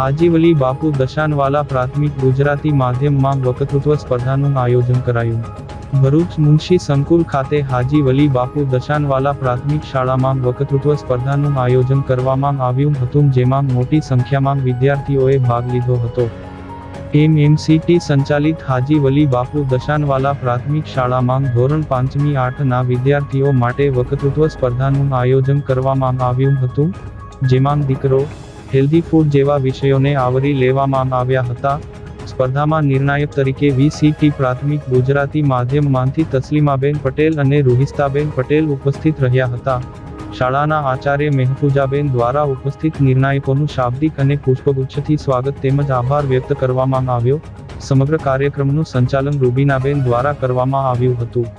હાજીવલી બાપુ દશાનવાલા પ્રાથમિક ગુજરાતી માધ્યમમાં વક્તૃત્વ સ્પર્ધાનું આયોજન કરાયું. ભરૂચ મુનશી સંકુલ ખાતે હાજી વલી બાપુ દશાનવાલા પ્રાથમિક શાળામાં વક્તૃત્વ સ્પર્ધાનું આયોજન કરવામાં આવ્યું હતું, જેમાં મોટી સંખ્યામાં વિદ્યાર્થીઓએ ભાગ લીધો હતો. એમએમસીટી સંચાલિત હાજી વલી બાપુ દશાનવાલા પ્રાથમિક શાળામાં ધોરણ પાંચમી આઠના વિદ્યાર્થીઓ માટે વક્તૃત્વ સ્પર્ધાનું આયોજન કરવામાં આવ્યું હતું, જેમાં દીકરો હેલ્ધી ફૂડ જેવા વિષયોને આવરી લેવામાં આવ્યા હતા. સ્પર્ધામાં નિર્ણાયક તરીકે વીસીટી પ્રાથમિક ગુજરાતી માધ્યમમાંથી તસ્લીમાબેન પટેલ અને રૂહિસ્તાબેન પટેલ ઉપસ્થિત રહ્યા હતા. શાળાના આચાર્ય મહેફુજાબેન દ્વારા ઉપસ્થિત નિર્ણાયકોનું શાબ્દિક અને પુષ્પગુચ્છથી સ્વાગત તેમજ આભાર વ્યક્ત કરવામાં આવ્યો. સમગ્ર કાર્યક્રમનું સંચાલન રૂબીનાબેન દ્વારા કરવામાં આવ્યું હતું.